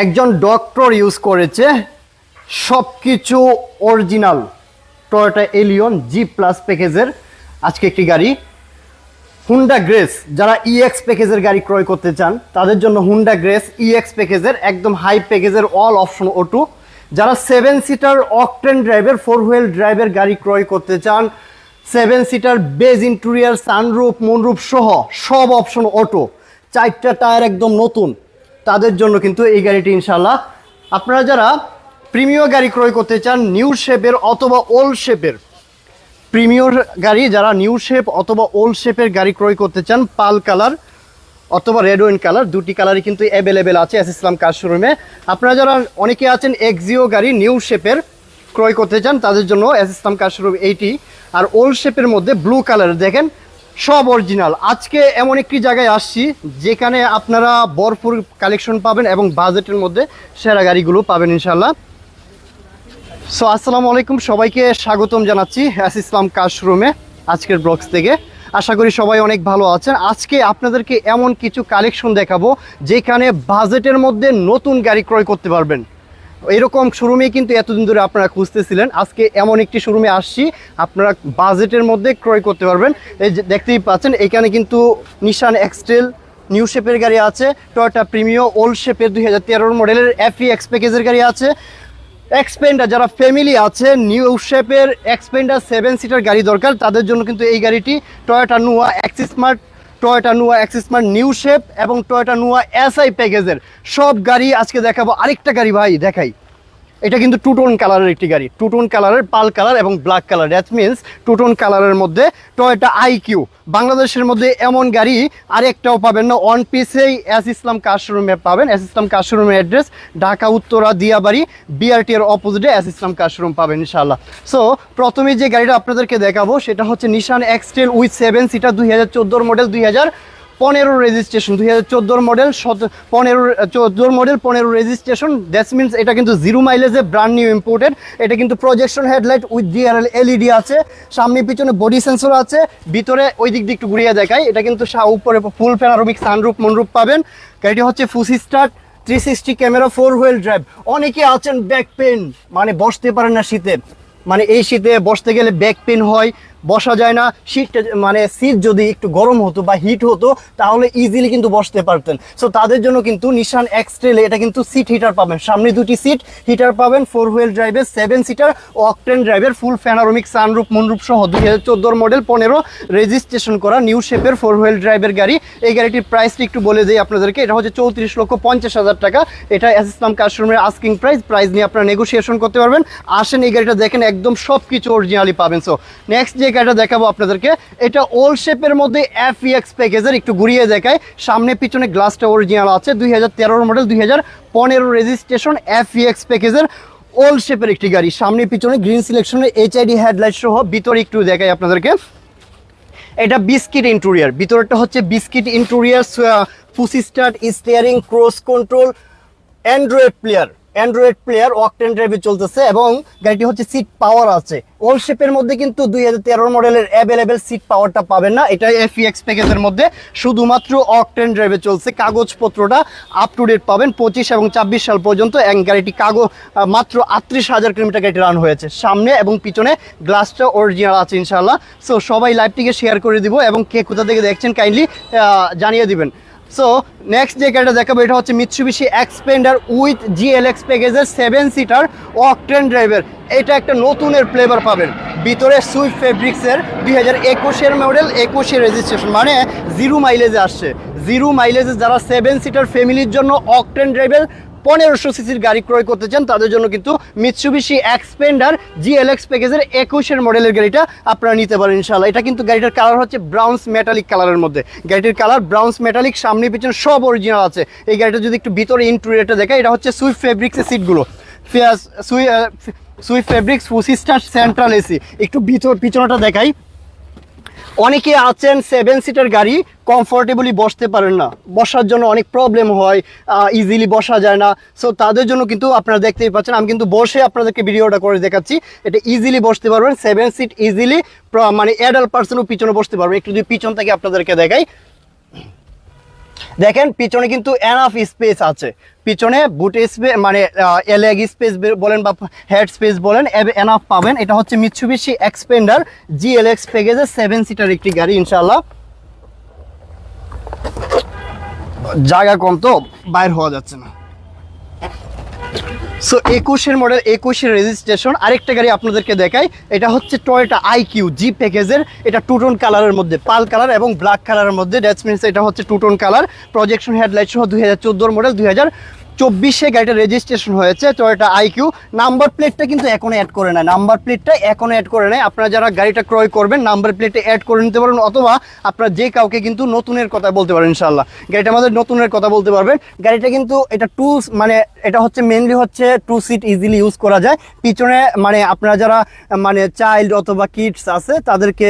একজন doctor use করেছে সব কিছু original Toyota Allion G plus প্যাকেজের আজকে একটি গাড়ি। হুন্ডা গ্রেস, যারা ইএক্স প্যাকেজের গাড়ি ক্রয় করতে চান, তাদের জন্য হুন্ডা গ্রেস ইএক্স প্যাকেজের একদম হাই প্যাকেজের অল অপশন ওটু যারা সেভেন সিটার অকটেন ড্রাইভের ফোর হুইল ড্রাইভের গাড়ি ক্রয় করতে চান seven seater beige interior sunroof moonroof সহ সব অপশন অটো চারটা টায়ার একদম নতুন। তাদের জন্য কিন্তু এই গাড়িটি ইনশাল্লাহ আপনারা যারা প্রিমিয় গাড়ি ক্রয় করতে চান, নিউ শেপের অথবা ওল্ড শেপের, প্রিমিয়র গাড়ি, যারা নিউ শেপ অথবা ওল্ড শেপের গাড়ি ক্রয় করতে চান, পাল কালার অথবা রেড ওয়েন কালার, দুটি কালারই কিন্তু অ্যাভেলেবেল আছে এস ইসলাম কার শোরুমে। আপনারা যারা অনেকে আছেন এক্সিও গাড়ি, নিউ শেপের ক্রয় করতে চান, তাদের জন্য এস ইসলাম কার শোরুম এইটি। আর ওল্ড শেপের মধ্যে ব্লু কালার, দেখেন সব অরিজিনাল আজকে এমন একটি জায়গায় আসছি, যেখানে আপনারা ভরপুর কালেকশন পাবেন এবং বাজেটের মধ্যে সেরা গাড়িগুলো পাবেন ইনশাল্লাহ সো আসসালামু আলাইকুম, সবাইকে স্বাগতম জানাচ্ছি এস ইসলাম কাশ রুমে আজকের ব্লগস থেকে। আশা করি সবাই অনেক ভালো আছেন। আজকে আপনাদেরকে এমন কিছু কালেকশন দেখাবো, যেখানে বাজেটের মধ্যে নতুন গাড়ি ক্রয় করতে পারবেন। এরকম শোরুমে কিন্তু এতদিন ধরে আপনারা খুঁজতেছিলেন। আজকে এমন একটি শোরুমে আসছি, আপনারা বাজেটের মধ্যে ক্রয় করতে পারবেন। এই যে দেখতেই পাচ্ছেন, এখানে কিন্তু নিশান এক্সটেল নিউ শেপের গাড়ি আছে টয়োটা প্রিমিও ওল্ড শেপের দুই হাজার তেরোর মডেলের এফি এক্স প্যাকেজের গাড়ি আছে। এক্সপেন্ডার যারা ফ্যামিলি আছে নিউ শেপের এক্সপেন্ডার সেভেন সিটার গাড়ি দরকার, তাদের জন্য কিন্তু এই গাড়িটি Toyota Noah axis smart Toyota Noah axis smart new shape এবং টয়টা নুয়া এসআই প্যাকেজের সব গাড়ি আজকে দেখাবো। আরেকটা গাড়ি ভাই, দেখাই। এটা কিন্তু টুটোন কালারের একটি গাড়ি। টুটোন কালারের পাল কালার এবং black colour that means two tone কালারের মধ্যে টয়োটা আইকিউ বাংলাদেশের মধ্যে এমন গাড়ি আরেকটাও পাবেন না। ওয়ান পিসেই এস ইসলাম কার শোরুমে পাবেন। এস ইসলাম কার শোরুমের অ্যাড্রেস ঢাকা, উত্তরা, দিয়াবাড়ি বিআরটি এর অপোজিটে এস ইসলাম কার শোরুম পাবেন ইনশাল্লাহ সো প্রথমে যে গাড়িটা আপনাদেরকে দেখাবো, সেটা হচ্ছে Nissan X-Trail with seven seater দুই হাজার মডেল দুই হাজার পনেরো রেজিস্ট্রেশন, দুই হাজার চোদ্দোর মডেল পনেরো চোদ্দোর মডেল পনেরো রেজিস্ট্রেশন। দ্যাটস মিনস এটা কিন্তু জিরো মাইলেজে ব্র্যান্ড নিউ ইম্পোর্টেড এটা কিন্তু projection headlight with DRL LED আছে। সামনে পিছনে বডি সেন্সর আছে। ভিতরে ওই দিক দিয়ে একটু ঘুরিয়ে দেখায় এটা কিন্তু উপরে ফুল প্যানারোমিক সানরুপ মনরূপ পাবেন। গাড়িটি হচ্ছে push start three sixty camera four wheel drive অনেকে আছেন ব্যাক পেন মানে বসতে পারেন না শীতে। মানে এই শীতে বসতে গেলে ব্যাক পেন হয়। বসা যায় না, শীতটা মানে সিট যদি একটু গরম হতো বা হিট হতো, তাহলে ইজিলি কিন্তু বসতে পারতেন। সো তাদের জন্য কিন্তু নিশান এক্সট্রেলে এটা কিন্তু সিট হিটার পাবেন। সামনে দুটি সিট হিটার পাবেন ফোর হুইল ড্রাইভের সেভেন সিটার অকটেন ড্রাইভের ফুল ফ্যানারোমিক সানরুপ মনরূপ সহ দুই হাজার মডেল পনেরো রেজিস্ট্রেশন করা নিউ শেপের ফোর হুইল ড্রাইভের গাড়ি। এই গাড়িটির প্রাইসটি একটু বলে দিই আপনাদেরকে। এটা হচ্ছে চৌত্রিশ লক্ষ পঞ্চাশ হাজার টাকা। এটা এস ইসলাম কাস্টমারের আস্কিং প্রাইস প্রাইস নিয়ে আপনারা নেগোসিয়েশন করতে পারবেন। আসেন এই গাড়িটা দেখেন, একদম সব কিছু অরিজিনালি পাবেন। সো নেক্সট যে গাড়িটা দেখাবো আপনাদেরকে। এটা ওল্ড শেপের মধ্যে এফ ইএক্স প্যাকেজের একটু ঘুরিয়ে দেখায় সামনে পিছনে গ্লাসটা অরিজিনাল আছে, দুই হাজার মডেল দুই হাজার পনেরো রেজিস্ট্রেশন এফ ইএক্স প্যাকেজের ওল্ড শেপের একটি গাড়ি। সামনে পিছনে গ্রিন সিলেকশনের এইচআইডি হেডলাইট সহ ভিতরে একটু দেখাই আপনাদেরকে। এটা বিস্কিট ইন্টেরিয়ার ভিতরটা হচ্ছে biscuit interior push start steering cruise control Android player Android player octane ড্রাইভে চলতেছে এবং গাড়িটি হচ্ছে সিট পাওয়ার আছে। ওল্ড শেপের মধ্যে কিন্তু দুই হাজার তেরো মডেলের অ্যাভেলেবেল সিট পাওয়ারটা পাবেন না। এটা এফিএক্স প্যাকেজের মধ্যে শুধুমাত্র অকটেন ড্রাইভে চলছে। কাগজপত্রটা আপ টু ডেট পাবেন পঁচিশ এবং ছাব্বিশ সাল পর্যন্ত গাড়িটি কাগজ মাত্র আটত্রিশ হাজার কিলোমিটার গাড়িটি রান হয়েছে। সামনে এবং পিছনে গ্লাসটা অরিজিনাল আছে ইনশাল্লাহ সো সবাই লাইভটিকে শেয়ার করে দিব এবং কে কোথা থেকে দেখছেন কাইন্ডলি জানিয়ে দিবেন। সো নেক্সট যে গাড়িটা দেখাবো, এটা হচ্ছে মিৎসুবিশি এক্সপেন্ডার উইথ জিএলএক্স প্যাকেজের সেভেন সিটার অকটেন ড্রাইভার এটা একটা নতুনের ফ্লেভার পাবেন। ভিতরে সুইফট ফেব্রিক্সের দুই হাজার একুশের মডেল একুশে রেজিস্ট্রেশন মানে জিরো মাইলেজে আসছে। জিরো মাইলেজে যারা সেভেন সিটার ফ্যামিলির জন্য অকটেন ড্রাইভার পনেরোশো সিসির গাড়ি ক্রয় করতে চান, তাদের জন্য কিন্তু মিৎসুবিশি এক্সপেন্ডার জিএলএক্স প্যাকেজের একুশের মডেলের গাড়িটা আপনারা নিতে পারেন ইনশাল্লাহ এটা কিন্তু গাড়িটার কালার হচ্ছে ব্রাউন্স মেটালিক কালারের মধ্যে। গাড়িটির কালার ব্রাউন্স মেটালিক সামনে পিছনে সব অরিজিনাল আছে। এই গাড়িটা যদি একটু ভিতরে ইন্টুরিয়ারটা দেখায় এটা হচ্ছে সুইফট ফেব্রিক্সের সিটগুলো সুই swift fabrics push start central AC একটু ভিতর পিছনটা দেখাই। অনেকে আছেন সেভেন সিটার গাড়ি কমফোর্টেবলি বসতে পারেন না। বসার জন্য অনেক প্রবলেম হয় ইজিলি বসা যায় না। সো তাদের জন্য কিন্তু আপনারা দেখতেই পাচ্ছেন, আমি কিন্তু বসে আপনাদেরকে ভিডিওটা করে দেখাচ্ছি। এটা ইজিলি বসতে পারবেন সেভেন সিট ইজিলি মানে অ্যাডাল্ট পার্সনও পিছনে বসতে পারবেন। একটু যদি পিছন থেকে আপনাদেরকে দেখাই। দেখেন পিছনে কিন্তু এনাফ স্পেস আছে। পিছনে বুট স্পেস মানে এলেগ স্পেস বলেন বা হেড স্পেস বলেন এনাফ পাবেন। এটা হচ্ছে Mitsubishi Xpander G L X প্যাকেজের সেভেন সিটার একটি গাড়ি ইনশাল্লাহ জায়গা কম তো, বাইর হওয়া যাচ্ছে না। সো একুশের মডেল একুশের রেজিস্ট্রেশন আরেকটা গাড়ি আপনাদেরকে দেখাই। এটা হচ্ছে টয়োটা আইকিউ জি প্যাকেজের এটা টুটন কালারের মধ্যে পাল কালার এবং ব্ল্যাক কালারের মধ্যে। ড্যাটস মিনস এটা হচ্ছে টুটন কালার প্রজেকশন হেডলাইট সহ দুই হাজার চোদ্দোর মডেল দুই হাজার চব্বিশে গাড়িটা রেজিস্ট্রেশন হয়েছে টয়োটা আইকিউ নাম্বার প্লেটটা কিন্তু এখনও অ্যাড করে নেয়। নাম্বার প্লেটটা এখনও অ্যাড করে নেয়। আপনারা যারা গাড়িটা ক্রয় করবেন নাম্বার প্লেটে অ্যাড করে নিতে পারেন অথবা আপনারা যে কাউকে কিন্তু নতুনের কথা বলতে পারেন ইনশাল্লাহ গাড়িটা আমাদের নতুনের কথা বলতে পারবেন। গাড়িটা কিন্তু এটা টু মানে এটা হচ্ছে মেনলি হচ্ছে টু সিট ইজিলি ইউজ করা যায়। পিছনে মানে আপনারা যারা মানে চাইল্ড অথবা কিডস আছে, তাদেরকে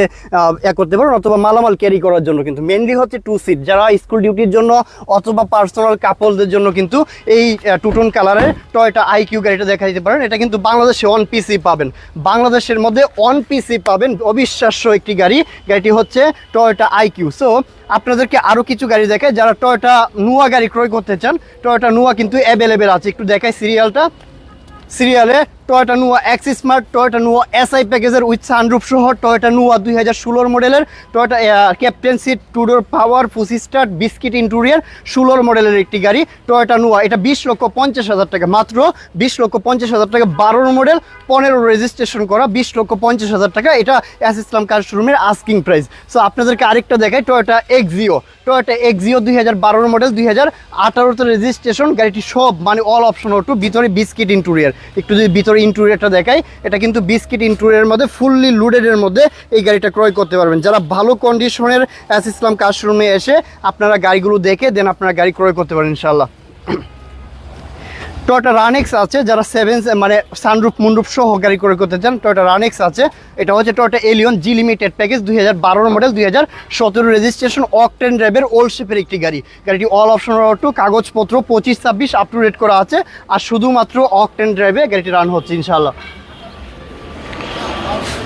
ইয়া করতে পারেন অথবা মালামাল ক্যারি করার জন্য কিন্তু। মেনলি হচ্ছে টু সিট যারা স্কুল ডিউটির জন্য অথবা পার্সোনাল কাপলদের জন্য কিন্তু এই টুটন কালারের টয়টা আইকিউ গাড়িটা দেখা দিতে পারেন। এটা কিন্তু বাংলাদেশে অন পিসি পাবেন। বাংলাদেশের মধ্যে অন পিসি পাবেন। অবিশ্বাস্য একটি গাড়ি। গাড়িটি হচ্ছে টয়োটা আইকিউ সো আপনাদেরকে আরও কিছু গাড়ি দেখায় যারা টয়টা নুয়া গাড়ি ক্রয় করতে চান টয়টা নুয়া কিন্তু অ্যাভেলেবেল আছে। একটু দেখায় সিরিয়ালটা সিরিয়ালে Toyota Noah X smart Toyota Noah SI প্যাকেজের উইথ সানরুফ সহ টয়টা নুয়া দুই হাজার ষোলোর মডেলের Toyota captain seat two door power push start biscuit interior ষোলোর মডেলের একটি গাড়ি। টয়োটা নুয়া এটা বিশ লক্ষ পঞ্চাশ হাজার টাকা। মাত্র বিশ লক্ষ পঞ্চাশ হাজার টাকা, বারোর মডেল পনেরো রেজিস্ট্রেশন করা, বিশ লক্ষ পঞ্চাশ হাজার টাকা। এটা এস ইসলাম কার শোরুমের আস্কিং প্রাইস সো আপনাদেরকে আরেকটা দেখাই টয়োটা এক্সিও টয়টা এক্সিও দুই হাজার বারোর মডেল দুই হাজার আঠারোতে রেজিস্ট্রেশন গাড়িটি সব মানে অল অপশন অটো ভিতরে বিস্কিট ইন্টুরিয়ার একটু যদি ভিতরে ইন্টুরিয়ারটা দেখাই, এটা কিন্তু বিস্কিট ইন্টুরিয়ার মধ্যে ফুললি লুডেডের মধ্যে এই গাড়িটা ক্রয় করতে পারবেন। যারা ভালো কন্ডিশনের অ্যাস ইসলাম কাশরুমে এসে আপনারা গাড়িগুলো দেখে দেন আপনারা গাড়ি ক্রয় করতে পারেন ইনশাল্লাহ টয়োটা রানেক্স আছে, যারা সেভেন মানে সানরুফ মুন্ডুপ সহ গাড়ি করে করতে চান টয়টা রানেক্স আছে। এটা হচ্ছে Toyota Allion G limited package দুই হাজার বারোর মডেল দুই হাজার সতেরো রেজিস্ট্রেশন অকটেন ড্রাইভের ওল্ড শেপের একটি গাড়ি। গাড়িটি অল অপশন অটো কাগজপত্র পঁচিশ, ছাব্বিশ আপ টু রেট করা আছে, আর শুধুমাত্র অকটেন ড্রাইভে গাড়িটি রান হচ্ছে ইনশাল্লাহ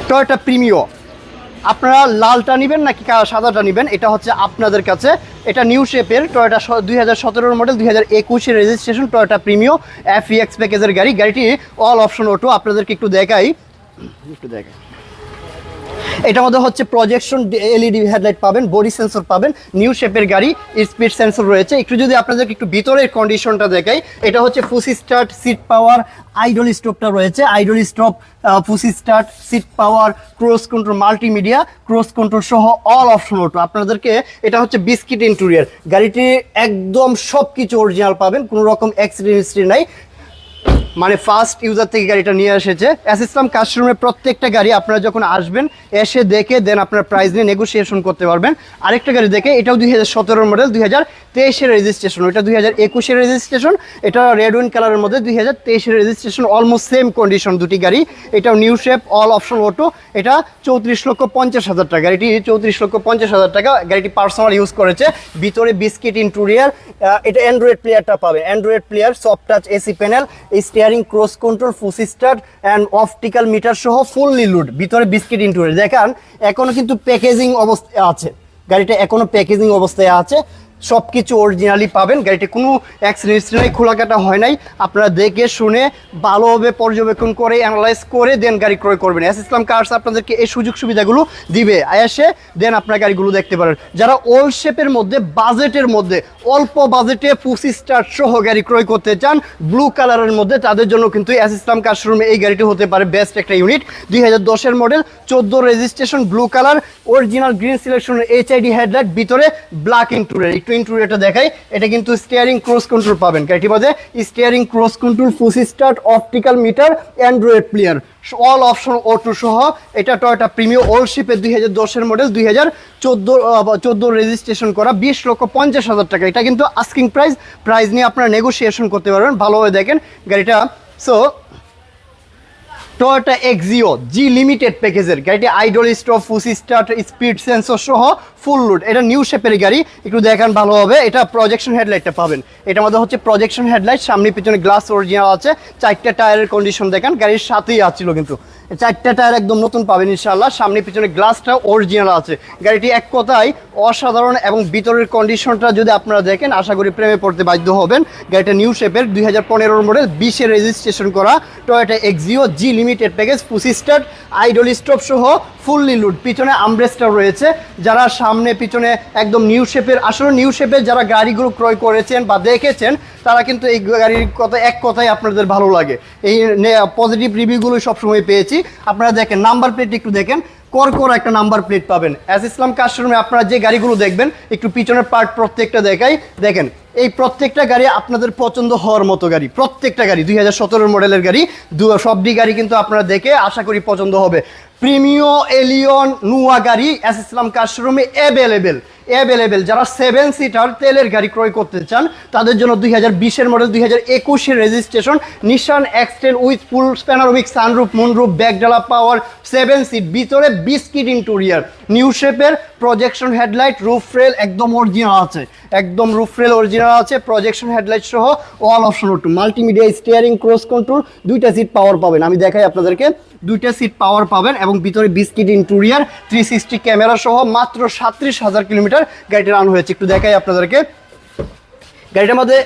টয়টা প্রিমিও আপনারা লালটা নেবেন নাকি সাদাটা নেবেন? এটা হচ্ছে আপনাদের কাছে। এটা নিউ শেপের টয়োটা দুই হাজার মডেল দুই হাজার একুশের registration Toyota Premio F EX প্যাকেজের গাড়ি। গাড়িটি অল অপশন অটো আপনাদেরকে একটু দেখাই। একটু দেখাই। এটার মধ্যে হচ্ছে প্রজেকশন এলইডি হেডলাইট পাবেন বডি সেন্সর পাবেন নিউ শেপের গাড়ি স্পিড সেন্সর রয়েছে। একটু যদি আপনাদেরকে একটু ভিতরের কন্ডিশনটা দেখাই, এটা হচ্ছে push start seat power idle স্টপটা রয়েছে। Idle stop push start seat power cruise control multimedia cruise control সহ অল অপশন অটো আপনাদেরকে এটা হচ্ছে বিস্কিট ইন্টুরিয়ার গাড়িটি একদম সব কিছু অরিজিনাল পাবেন, কোনো রকম অ্যাক্সিডেন্ট হিস্ট্রি নাই। মানে ফার্স্ট ইউজার থেকে গাড়িটা নিয়ে এসেছে। এস ইসলাম প্রত্যেকটা গাড়ি আপনারা যখন আসবেন, এসে দেখে দেন আপনার প্রাইস নিয়ে নেগোসিয়েশন করতে পারবেন। আরেকটা গাড়ি দেখে, এটাও দুই হাজার সতেরোর মডেল দুই হাজার তেইশের রেজিস্ট্রেশন ওইটা দুই হাজার একুশের রেজিস্ট্রেশন এটা রেড উইন কালারের মধ্যে দুই হাজার তেইশের রেজিস্ট্রেশন অলমোস্ট সেম কন্ডিশন দুটি গাড়ি। এটাও new shape all option auto এটা চৌত্রিশ লক্ষ পঞ্চাশ হাজার টাকা, গাড়িটি চৌত্রিশ লক্ষ পঞ্চাশ হাজার টাকা, গাড়িটি পার্সোনাল ইউজ করেছে। ভিতরে বিস্কিট ইন্টুরিয়ার এটা অ্যান্ড্রয়েড প্লেয়ারটা পাবে। Android player soft touch AC panel steering cruise control ফুসি start and optical meter সহ ফুললি লুড ভিতরে বিস্কিট ইন্টুরিয়ার দেখান, এখনও কিন্তু প্যাকেজিং অবস্থায় আছে। গাড়িটা এখনও প্যাকেজিং অবস্থায় আছে। সব কিছু অরিজিনালি পাবেন। গাড়িটি কোনো অ্যাক্সিডেন্ট নাই, খোলাকাটা হয় নাই। আপনারা দেখে শুনে ভালোভাবে পর্যবেক্ষণ করে অ্যানালাইজ করে দেন গাড়ি ক্রয় করবেন। এস ইসলাম কার্স আপনাদেরকে এই সুযোগ সুবিধাগুলো দিবে। এসে দেন আপনার গাড়িগুলো দেখতে পারেন। যারা ওল্ড শেপের মধ্যে বাজেটের মধ্যে, অল্প বাজেটে পুসি স্টার সহ গাড়ি ক্রয় করতে চান ব্লু কালারের মধ্যে, তাদের জন্য কিন্তু এস ইসলাম কার শোরুমে এই গাড়িটি হতে পারে বেস্ট একটা ইউনিট দুই হাজার মডেল চোদ্দ registration blue colour original green selection HID headlight ভিতরে ব্ল্যাক ইন্টুরিয়ার একটু ইন্টুরিয়ারটা দেখাই, এটা কিন্তু স্টিয়ারিং ক্রস কন্ট্রোল পাবেন। গাড়িটির মধ্যে steering cruise control push start optical meter Android player all option auto সহ এটা টয়টা প্রিমিও ওল্ড শিপের দুই হাজার দশের মডেল দুই হাজার চোদ্দ চোদ্দ রেজিস্ট্রেশন করা, বিশ লক্ষ পঞ্চাশ হাজার টাকা। এটা কিন্তু আস্কিং প্রাইস প্রাইস নিয়ে আপনারা নেগোসিয়েশন করতে পারবেন ভালোভাবে দেখেন গাড়িটা। So Toyota Axio G limited প্যাকেজের গাড়িটি idle stop push start speed sensor সহ ফুল লুড এটা নিউ শেপের গাড়ি, একটু দেখান ভালো হবে। এটা প্রজেকশন হেডলাইটটা পাবেন। এটা মধ্যে হচ্ছে প্রজেকশন হেডলাইট সামনে পিছনে গ্লাস অরিজিনাল আছে। চারটা টায়ারের কন্ডিশন দেখান, গাড়ির সাথেই আছিল কিন্তু। চারটা টায়ার একদম নতুন পাবেন ইনশাল্লাহ সামনে পিছনে গ্লাসটা অরিজিনাল আছে। গাড়িটি এক কথায় অসাধারণ এবং ভিতরের কন্ডিশনটা যদি আপনারা দেখেন, আশা করি প্রেমে পড়তে বাধ্য হবেন। গাড়িটা নিউ শেপের দুই হাজার পনেরোর মডেল বিশে রেজিস্ট্রেশন করা। Toyota Axio G limited package push start idle stop সহ ফুললি লুড পিছনে আমব্রেস্টার রয়েছে। যারা সামনে পিছনে একদম নিউ শেপের আসলে নিউ শেপের যারা গাড়িগুলো ক্রয় করেছেন বা দেখেছেন, তারা কিন্তু এই গাড়ির কথা, এক কথাই আপনাদের ভালো লাগে। এই পজিটিভ রিভিউগুলো সবসময় পেয়েছি। আপনারা দেখেন নাম্বার প্লেট একটু দেখেন, কর একটা নাম্বার প্লেট পাবেন। অ্যাস ইসলাম কাস্টমে আপনারা যে গাড়িগুলো দেখবেন, একটু পিছনের পার্ট প্রত্যেকটা দেখাই। দেখেন এই প্রত্যেকটা গাড়ি আপনাদের পছন্দ হওয়ার মতো গাড়ি, প্রত্যেকটা গাড়ি, দুই হাজার মডেলের গাড়ি দু সবটি গাড়ি কিন্তু আপনারা দেখে আশা করি পছন্দ হবে। প্রিমিও এলিয়ন নুয়া গাড়ি, এস ইসলাম কাস্টরুমে অ্যাভেলেবেল অ্যাভেলেবেল। যারা সেভেন সিটার তেলের গাড়ি ক্রয় করতে চান, তাদের জন্য দুই হাজার বিশের মডেল, দুই হাজার একুশের registration Nissan X Trail with full panoramic sunroof moonroof ব্যাকডালা power seven seat ভিতরে বিস্কিট ইন্টুরিয়ার নিউ শেপের প্রজেকশন হেডলাইট রুফ রেল একদম অরিজিনাল আছে। একদম রুফ রেল অরিজিনাল আছে প্রজেকশন হেডলাইট সহ all option to multimedia steering cruise control দুইটা seat power পাবেন। আমি দেখাই আপনাদেরকে। দুইটা সিট পাওয়ার পাবেন এবং ভিতরে biscuit interior three sixty camera সহ মাত্র সাত্রিশ হাজার কিলোমিটার গাড়িটা রান হয়েছে। একটু দেখাই আপনাদেরকে। গাড়িটার মধ্যে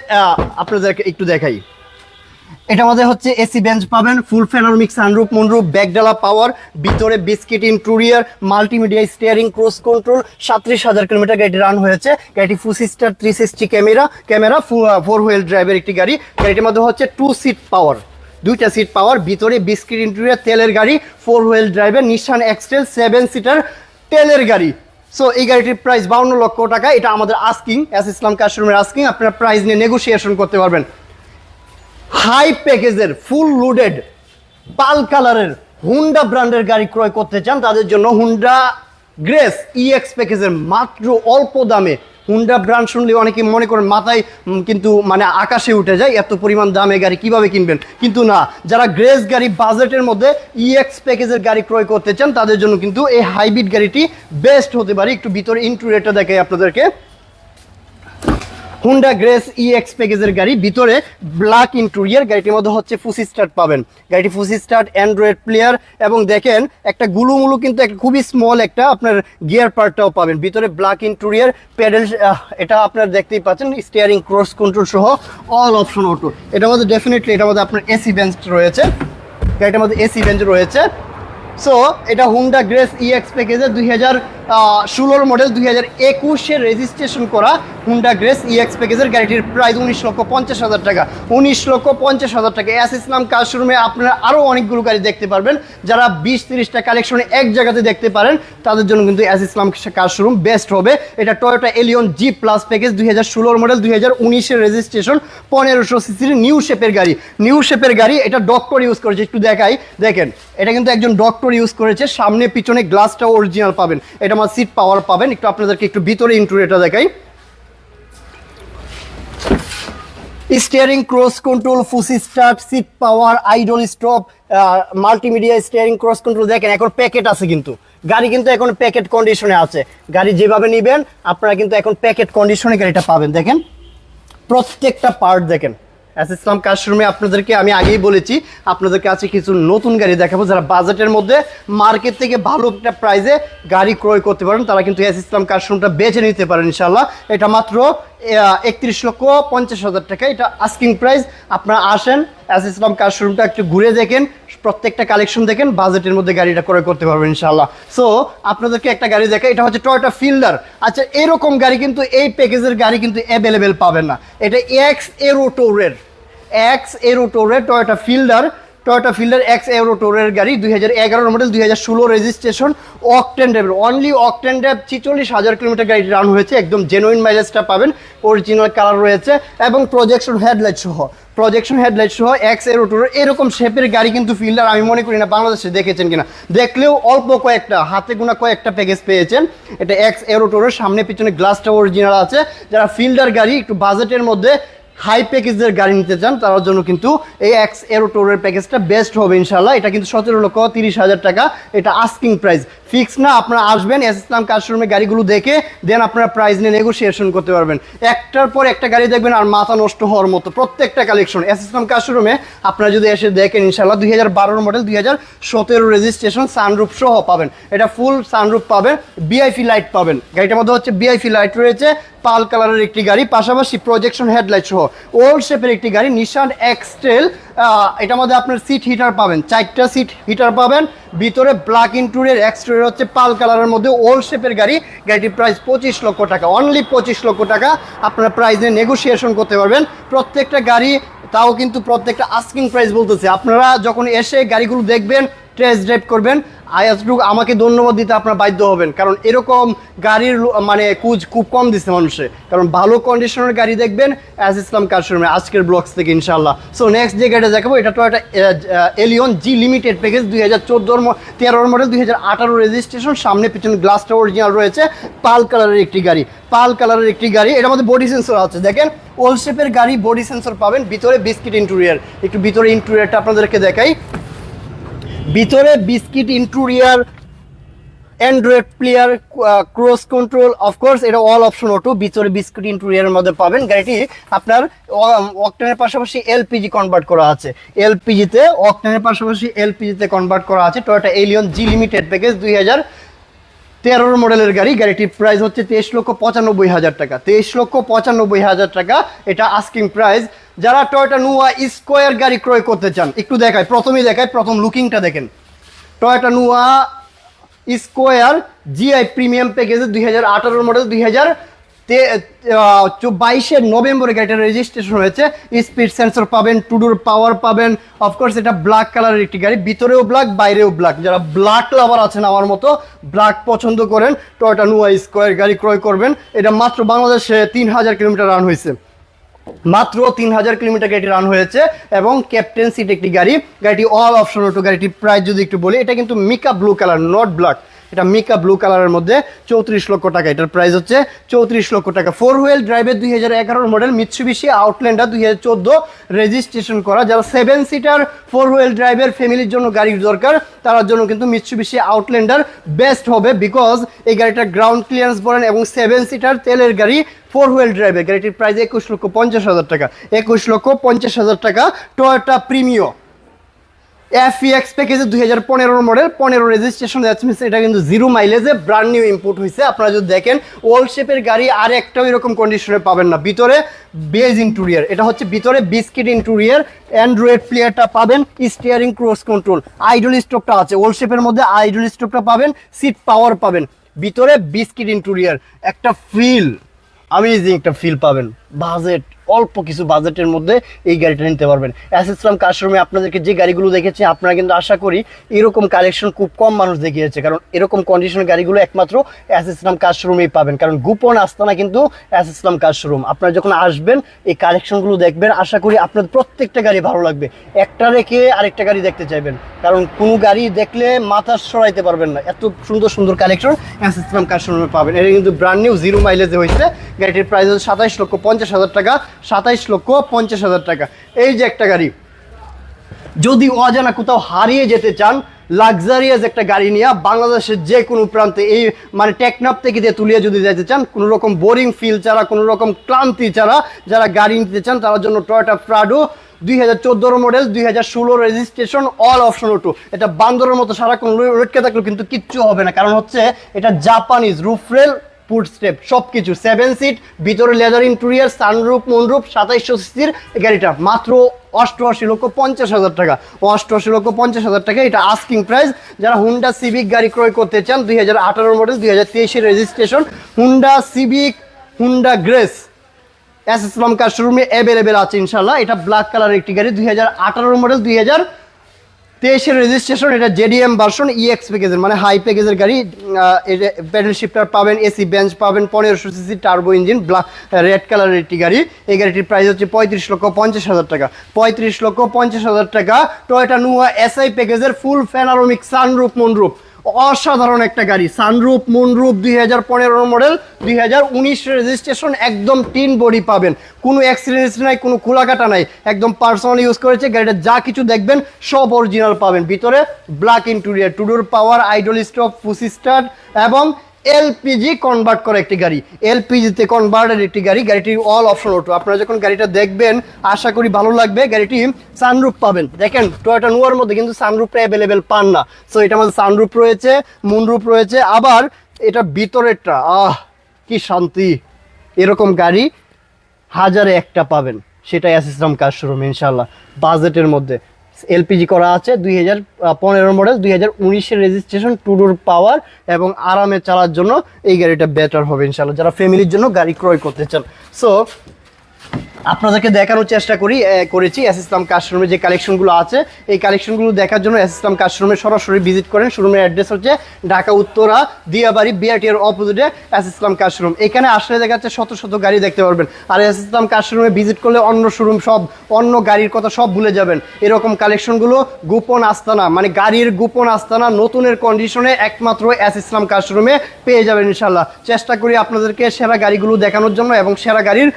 আপনাদেরকে একটু দেখাই। এটা মধ্যে হচ্ছে এসি বেঞ্চ পাবেন ফুল ফ্যানারমিক সানরুফ মুনরুফ ব্যাকডালা পাওয়ার ভিতরে biscuit interior multimedia steering cruise control সাত্রিশ হাজার কিলোমিটার গাড়িটি রান হয়েছে। গাড়িটি push start three sixty camera camera four wheel ড্রাইভের একটি গাড়ি। গাড়িটির মধ্যে হচ্ছে টু সিট পাওয়ার দুইটা সিট পাওয়ার ভিতরে বিস্কিট ইন্টুরিয়ার তেলের গাড়ি ফোর হুইল ড্রাইভের নিশান এক্সটেল সেভেন সিটার তেলের গাড়ি। সো এই গাড়িটির প্রাইস বাউন্ন লক্ষ টাকা, এটা আমাদের asking S Islam customer asking আপনারা প্রাইস নিয়ে নেগোসিয়েশন করতে পারবেন। হাই প্যাকেজের ফুল লোডেড পাল কালারের হুন্ডা ব্র্যান্ডের গাড়ি ক্রয় করতে চান, তাদের জন্য হুন্ডা গ্রেস ইএক্স প্যাকেজের মাত্র অল্প দামে। হুন্ডা ব্র্যান্ড শুনলে অনেকে মনে করেন মাথায় কিন্তু মানে আকাশে উঠে যায়, এত পরিমাণ দামে গাড়ি কীভাবে কিনবেন? কিন্তু না, যারা গ্রেস গাড়ি বাজেটের মধ্যে ইএক্স প্যাকেজের গাড়ি ক্রয় করতে চান, তাদের জন্য কিন্তু এই হাইব্রিড গাড়িটি বেস্ট হতে পারে। একটু ভিতরে ইন্টুরিয়ারটা দেখাই আপনাদেরকে। হুন্ডা গ্রেস ইএক্স প্যাকেজের গাড়ি। ভিতরে ব্ল্যাক ইন্টুরিয়ার গাড়িটির মধ্যে হচ্ছে ফুসি স্টার্ট পাবেন। গাড়িটি ফুসি স্টার্ট অ্যান্ড্রয়েড প্লেয়ার এবং দেখেন, একটা গুলুমুলু কিন্তু একটা খুবই স্মল একটা আপনার গিয়ার পার্টটাও পাবেন। ভিতরে ব্ল্যাক ইন্টুরিয়ার প্যাডেল এটা আপনার দেখতেই পাচ্ছেন স্টিয়ারিং ক্রস কন্ট্রোল সহ অল অপশন অটো এটার মধ্যে ডেফিনেটলি এটার মধ্যে আপনার এসি বেঞ্চ রয়েছে। গাড়িটার মধ্যে এসি বেঞ্চ রয়েছে। সো এটা হুন্ডা গ্রেস ইএক্স প্যাকেজের দুই হাজার ষোলোর মডেল দুই হাজার একুশে রেজিস্ট্রেশন করা হুন্ডা গ্রেস ইএক্স প্যাকেজের গাড়িটির প্রাইস উনিশ লক্ষ পঞ্চাশ হাজার টাকা। উনিশ লক্ষ পঞ্চাশ হাজার টাকা। এস ইসলাম কার শোরুমে আপনারা আরও অনেকগুলো গাড়ি দেখতে পারবেন। যারা বিশ তিরিশটা কালেকশনে এক জায়গাতে দেখতে পারেন, তাদের জন্য কিন্তু S Islam car showroom best হবে। এটা Toyota Allion G plus package দুই হাজার ষোলোর মডেল দুই হাজার উনিশের রেজিস্ট্রেশন পনেরোশো সিসির নিউ শেপের গাড়ি। নিউ শেপের গাড়ি, এটা ডক্টর ইউজ করেছে, একটু দেখাই। দেখেন, এটা কিন্তু একজন ডক্টর ইউজ করেছে। সামনে, পিছনে গ্লাসটা অরিজিনাল পাবেন। এটা আমার সিট পাওয়ার পাবেন। একটু আপনাদেরকে একটু ভিতরে ইন্টুরিয়ারটা দেখাই। Steering cruise control push start seat power idle stop multimedia steering cruise control দেখেন, এখন প্যাকেট আছে কিন্তু। গাড়ি কিন্তু এখন প্যাকেট কন্ডিশনে আছে। গাড়ি যেভাবে নেবেন, আপনারা কিন্তু এখন প্যাকেট কন্ডিশনে গাড়িটা পাবেন। দেখেন, প্রত্যেকটা পার্ট দেখেন। এস ইসলাম কাশরুমে আপনাদেরকে আমি আগেই বলেছি আপনাদের কাছে কিছু নতুন গাড়ি দেখাবো যারা বাজেটের মধ্যে মার্কেট থেকে ভালো একটা প্রাইজে গাড়ি ক্রয় করতে পারেন, তারা কিন্তু এস ইসলাম কাশরুমটা বেছে নিতে পারেন ইনশাল্লাহ এটা মাত্র একত্রিশ লক্ষ পঞ্চাশ হাজার টাকা। এটা আস্কিং প্রাইস আপনারা আসেন এস ইসলাম কার শোরুমটা একটু ঘুরে দেখেন, প্রত্যেকটা কালেকশন দেখেন বাজেটের মধ্যে গাড়িটা ক্রয় করতে পারবেন ইনশাল্লাহ সো আপনাদেরকে একটা গাড়ি দেখে এটা হচ্ছে টয়োটা ফিল্ডার আচ্ছা এরকম গাড়ি কিন্তু এই প্যাকেজের গাড়ি কিন্তু অ্যাভেলেবেল পাবেন না। এটা এক্স এরোটোরের X এরোটোরের Toyota Fielder Toyota Fielder X এরোটোরের গাড়ি, দুই হাজার এগারোর মডেল দুই হাজার ষোলো registration octane drive only octane drive ছিচল্লিশ হাজার কিলোমিটার গাড়ি রান হয়েছে, একদম জেনুইন মাইলেজটা পাবেন অরিজিনাল কালার রয়েছে, এবং প্রজেকশন হেডলাইট সহ। প্রজেকশন হেডলাইট সহ এক্স এরোটোর এরকম শেপের গাড়ি কিন্তু ফিল্ডার আমি মনে করি না, বাংলাদেশে দেখেছেন কিনা। দেখলেও অল্প কয়েকটা, হাতে গোনা কয়েকটা প্যাকেজ পেয়েছেন। এটা এক্স এরোটোরের সামনে পিছনে গ্লাসটা অরিজিনাল আছে। যারা ফিল্ডার গাড়ি, একটু বাজেটের মধ্যে হাই প্যাকেজের গাড়ি নিতে চান, তার জন্য কিন্তু এই এক্স এরোটোরের প্যাকেজটা বেস্ট হবে ইনশাল্লাহ এটা কিন্তু সতেরো লক্ষ তিরিশ হাজার টাকা। এটা আস্কিং প্রাইস ফিক্স না, আপনারা আসবেন এস ইসলাম কার গাড়িগুলো দেখে দেন আপনারা প্রাইস নিয়ে নেগোসিয়েশন করতে পারবেন। একটার পর একটা গাড়ি দেখবেন আর মাথা নষ্ট হওয়ার মতো, প্রত্যেকটা কালেকশন এস ইসলাম কার আপনারা যদি এসে দেখেন ইনশাল্লাহ দুই হাজার বারোর মডেল দুই হাজার সতেরো রেজিস্ট্রেশন সানরুফ সহ পাবেন। এটা ফুল সানরুফ পাবেন বিআইপি লাইট পাবেন। গাড়িটার মধ্যে হচ্ছে বিআইপি লাইট রয়েছে, পাল কালারের একটি গাড়ি, পাশাপাশি প্রজেকশন হেডলাইট সহ। ওল্ড শেপের একটি গাড়ি নিশান এক্সটেল এটার মধ্যে আপনার সিট হিটার পাবেন। চারটা সিট হিটার পাবেন, ভিতরে ব্ল্যাক ইন্টুরিয়ার এক্সটেরিয়র হচ্ছে পাল কালারের মধ্যে ওল্ড শেপের গাড়ি। গাড়িটির প্রাইস পঁচিশ লক্ষ টাকা অনলি পঁচিশ লক্ষ টাকা। আপনারা প্রাইস নিয়ে নেগোসিয়েশন করতে পারবেন। প্রত্যেকটা গাড়ি, তাও কিন্তু প্রত্যেকটা আস্কিং প্রাইস বলতেছে। আপনারা যখন এসে গাড়িগুলো দেখবেন টেস্ট ড্রাইভ করবেন। আয়াসটুক আমাকে ধন্যবাদ দিতে আপনার বাধ্য হবেন। কারণ এরকম গাড়ির মানে কুজ খুব কম দিচ্ছে মানুষে। কারণ ভালো কন্ডিশনের গাড়ি দেখবেন অ্যাজ ইসলাম শোরুমে আজকের ব্লগস থেকে ইনশাল্লাহ সো নেক্সট যে গাড়িটা দেখাবো, এটা তো একটা এলিয়ন জি লিমিটেড প্যাকেজ দুই হাজার চোদ্দোর তেরোর মডেল দুই হাজার আঠারো রেজিস্ট্রেশন সামনে পিছনে গ্লাসটা অরিজিনাল রয়েছে। পাল কালারের একটি গাড়ি। পাল কালারের একটি গাড়ি। এটার মধ্যে বডি সেন্সর আছে। দেখেন ওল শেপের গাড়ি বডি সেন্সর পাবেন। ভিতরে বিস্কিট ইন্টুরিয়ার একটু ভিতরে ইন্টুরিয়ারটা আপনাদেরকে দেখাই। ভিতরে biscuit interior, Android player cruise control of course এটা অল অপশন অটো ভিতরে বিস্কুট ইন্টুরিয়ারের মধ্যে পাবেন। গাড়িটি আপনার অকটেনের পাশাপাশি এলপিজি কনভার্ট করা আছে। এলপিজিতে অকটেনের পাশাপাশি এলপিজিতে কনভার্ট করা আছে Toyota Allion G limited package দুই হাজার তেরোর মডেলের গাড়ি, গাড়িটির প্রাইস হচ্ছে তেইশ লক্ষ পঁচানব্বই হাজার টাকা। তেইশ লক্ষ পঁচানব্বই হাজার টাকা, এটা আস্কিং প্রাইস যারা টয়টা নুয়া স্কোয়ার গাড়ি ক্রয় করতে চান, একটু দেখায় প্রথমেই দেখায় প্রথম লুকিংটা দেখেন। Toyota Noah Esquire GI premium প্যাকেজে দুই হাজার আঠারোর মডেল দুই হাজার বাইশের নভেম্বরে গাড়িটার রেজিস্ট্রেশন হয়েছে। স্পিড সেন্সর পাবেন টুডুর পাওয়ার পাবেন অফকোর্স এটা ব্ল্যাক কালারের একটি গাড়ি, ভিতরেও ব্ল্যাক বাইরেও ব্ল্যাক যারা ব্ল্যাক লাভার আছেন আমার মতো ব্ল্যাক পছন্দ করেন টয়টা নুয়া স্কোয়ার গাড়ি ক্রয় করবেন। এটা মাত্র বাংলাদেশে তিন হাজার কিলোমিটার রান হয়েছে। মাত্র তিন হাজার কিলোমিটার গাড়িটি রান হয়েছে এবং ক্যাপ্টেন সিট একটি গাড়ি। গাড়িটি অল অপশন অটো গাড়িটির প্রাইস যদি একটু বলি, এটা কিন্তু mica blue colour not black এটা মিকা ব্লু কালারের মধ্যে চৌত্রিশ লক্ষ টাকা। এটার প্রাইস হচ্ছে চৌত্রিশ লক্ষ টাকা। ফোর হুইল ড্রাইভের দুই হাজার এগারোর মডেল মিৎসুবিশি আউটল্যান্ডার দুই হাজার চোদ্দ রেজিস্ট্রেশন করা। যারা সেভেন সিটার ফোর হুইল ড্রাইভের ফ্যামিলির জন্য গাড়ির দরকার তার জন্য কিন্তু মিৎসুবিশি আউটল্যান্ডার বেস্ট হবে বিকজ এই গাড়িটার গ্রাউন্ড ক্লিয়ারেন্স বলেন এবং সেভেন সিটার তেলের গাড়ি ফোর হুইল ড্রাইভের গাড়িটির প্রাইস একুশ লক্ষ পঞ্চাশ হাজার টাকা। একুশ লক্ষ পঞ্চাশ হাজার টাকা টয়োটা প্রিমিও এফইএক্স প্যাকেজে দুই হাজার পনেরোর মডেল পনেরো রেজিস্ট্রেশন দ্যাটস মিনস এটা কিন্তু জিরো মাইলেজে ব্র্যান্ড নিউ ইম্পোর্ট হয়েছে। আপনারা যদি দেখেন ওল্ড শেপের গাড়ি আর একটাও এরকম কন্ডিশনে পাবেন না। ভিতরে বেজ ইন্টুরিয়ার এটা হচ্ছে ভিতরে বিস্কিট ইন্টুরিয়ার অ্যান্ড্রয়েড প্লেয়ারটা পাবেন স্টিয়ারিং ক্রস কন্ট্রোল আইডল স্টপটা আছে। ওল্ড শেপের মধ্যে আইডল স্টপটা পাবেন সিট পাওয়ার পাবেন। ভিতরে বিস্কিট ইন্টুরিয়ার একটা ফিল আমেজিং একটা ফিল পাবেন। বাজেট, অল্প কিছু বাজেটের মধ্যে এই গাড়িটা নিতে পারবেন। অ্যাস ইসলাম কাশরুমে আপনাদেরকে যে গাড়িগুলো দেখেছি, আপনারা কিন্তু আশা করি এরকম কালেকশন খুব কম মানুষ দেখিয়েছে, কারণ এরকম কন্ডিশন গাড়িগুলো একমাত্র অ্যাস ইসলাম কাশরুমেই পাবেন। কারণ গোপন আস্তানা কিন্তু অ্যাস ইসলাম কাশরুম আপনারা যখন আসবেন, এই কালেকশনগুলো দেখবেন, আশা করি আপনাদের প্রত্যেকটা গাড়ি ভালো লাগবে। একটা রেখে আরেকটা গাড়ি দেখতে চাইবেন। কারণ কোনো গাড়ি দেখলে মাথা সরাইতে পারবেন না। এত সুন্দর সুন্দর কালেকশন অ্যাস ইসলাম কাশরুমে পাবেন। এটা কিন্তু ব্র্যান্ড নিউ জিরো মাইলেজে হয়েছে। গাড়িটির প্রাইস হচ্ছে সাতাইশ লক্ষ পঞ্চাশ হাজার টাকা, সাতাইশ লক্ষ পঞ্চাশ হাজার টাকা। এই যে একটা গাড়ি, যদি অজানা কোথাও হারিয়ে যেতে চান লাক্সারিয়াস একটা গাড়ি নিয়ে বাংলাদেশের যে কোনো প্রান্তে এই মানে টেকনাপ থেকে দিয়ে তুলিয়ে যদি যেতে চান, কোনো রকম বোরিং ফিল ছাড়া, কোনো রকম ক্লান্তি ছাড়া যারা গাড়ি নিতে চান, তার জন্য টয়োটা প্রাডো দুই হাজার চোদ্দোর মডেল দুই হাজার ষোলো রেজিস্ট্রেশন অল অপশন অটো এটা বান্দরের মতো সারাক্ষণ রটকে থাকলেও কিন্তু কিচ্ছু হবে না। কারণ হচ্ছে এটা জাপানিজ রুফরেল ফুড স্টেপ সব কিছু সেভেন সিট ভিতরে লেদার ইন্টেরিয়ার সানরুপ মনরুপ সাতাইশশো সিসির গাড়িটা। মাত্র অষ্টআশি লক্ষ পঞ্চাশ হাজার টাকা। অষ্টআশি লক্ষ পঞ্চাশ হাজার টাকা, এটা আস্কিং প্রাইস যারা হুন্ডা সিভিক গাড়ি ক্রয় করতে চান, দুই হাজার আঠারো মডেল দুই হাজার তেইশের registration Honda Civic Honda Grace S Islam car শোরুমে অ্যাভেলেবেল আছে ইনশাল্লাহ এটা ব্ল্যাক কালার একটি গাড়ি, দুই হাজার আঠারো মডেল দুই হাজার তেইশের রেজিস্ট্রেশন এটা জেডিএম ভার্সন ইএক্স প্যাকেজের মানে হাই প্যাকেজের গাড়ি এটা প্যাডেল শিফটার পাবেন এসি বেঞ্চ পাবেন, পনেরোশো CC turbo engine black red কালারের একটি গাড়ি। এই গাড়িটির প্রাইস হচ্ছে পঁয়ত্রিশ লক্ষ পঞ্চাশ হাজার টাকা। পঁয়ত্রিশ লক্ষ পঞ্চাশ হাজার টাকা টয়টা নুয়া এসআই প্যাকেজের ফুল ফ্যানারোমিক সানরুপ মনরুপ অসাধারণ একটা গাড়ি সানরুপ মুনরুপ দুই হাজার পনেরো মডেল দুই হাজার উনিশ রেজিস্ট্রেশন একদম তিন বডি পাবেন। কোনো অ্যাক্সিডেন্ট নাই, কোনো খোলাকাটা নাই। একদম পার্সোনাল ইউজ করেছে, গাড়িটা যা কিছু দেখবেন, সব অরিজিনাল পাবেন। ভিতরে black interior two door power idle stop push start এবং এলপিজি কনভার্ট করা একটি গাড়ি। এলপিজিতে কনভার্টেড একটি গাড়ি গাড়িটি অল অপশন অটো আপনারা যখন গাড়িটা দেখবেন, আশা করি ভালো লাগবে, গাড়িটি সানরুপ পাবেন। দেখেন টয়োটা নোয়ার মধ্যে কিন্তু সানরুপটা অ্যাভেলেবেল পান না। সো এটা মধ্যে সানরুপ রয়েছে মুনরুপ রয়েছে, আবার এটা ভিতরেরটা, আহ, কি শান্তি। এরকম গাড়ি হাজারে একটা পাবেন। সেটা অ্যাসিস্টাম কাজ শুরু ইনশাল্লাহ বাজেটের মধ্যে। এলপিজি করা আছে দুই হাজার পনেরো মডেল দুই হাজার উনিশের রেজিস্ট্রেশন টুডোর পাওয়ার এবং আরামে চালার জন্য এই গাড়িটা বেটার হবে ইনশাল্লাহ যারা ফ্যামিলির জন্য গাড়ি ক্রয় করতে চান। সো আপনাদেরকে দেখানোর চেষ্টা করি করেছি এস ইসলাম কাস্টরুমে যে কালেকশনগুলো আছে। এই কালেকশনগুলো দেখার জন্য এস ইসলাম কাস্টরুমে সরাসরি ভিজিট করেন। শোরুমের অ্যাড্রেস হচ্ছে ঢাকা, উত্তরা, দিয়াবাড়ি বিআরটির অপোজিটে এস ইসলাম কাস্টরুম এখানে আসলে দেখা যাচ্ছে শত শত গাড়ি দেখতে পারবেন। আর এস ইসলাম কাস্টরুমে ভিজিট করলে অন্য শোরুম সব, অন্য গাড়ির কথা সব ভুলে যাবেন। এরকম কালেকশনগুলো গোপন আস্তানা মানে গাড়ির গোপন আস্তানা নতুনের কন্ডিশনে একমাত্র এস ইসলাম কাস্টরুমে পেয়ে যাবেন ইনশাল্লাহ চেষ্টা করি আপনাদেরকে সেরা গাড়িগুলো দেখানোর জন্য এবং সেরা গাড়ির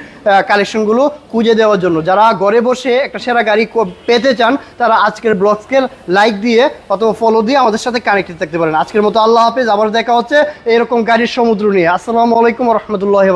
কালেকশনগুলো খুঁজে দেওয়ার জন্য। যারা ঘরে বসে একটা সেরা গাড়ি পেতে চান, তারা আজকের ব্লগসকে লাইক দিয়ে অথবা ফলো দিয়ে আমাদের সাথে কানেক্টেড থাকতে পারেন। আজকের মতো আল্লাহ হাফেজ, আবার দেখা হচ্ছে এরকম গাড়ির সমুদ্র নিয়ে। আসসালামু আলাইকুম রহমতুল্লাহ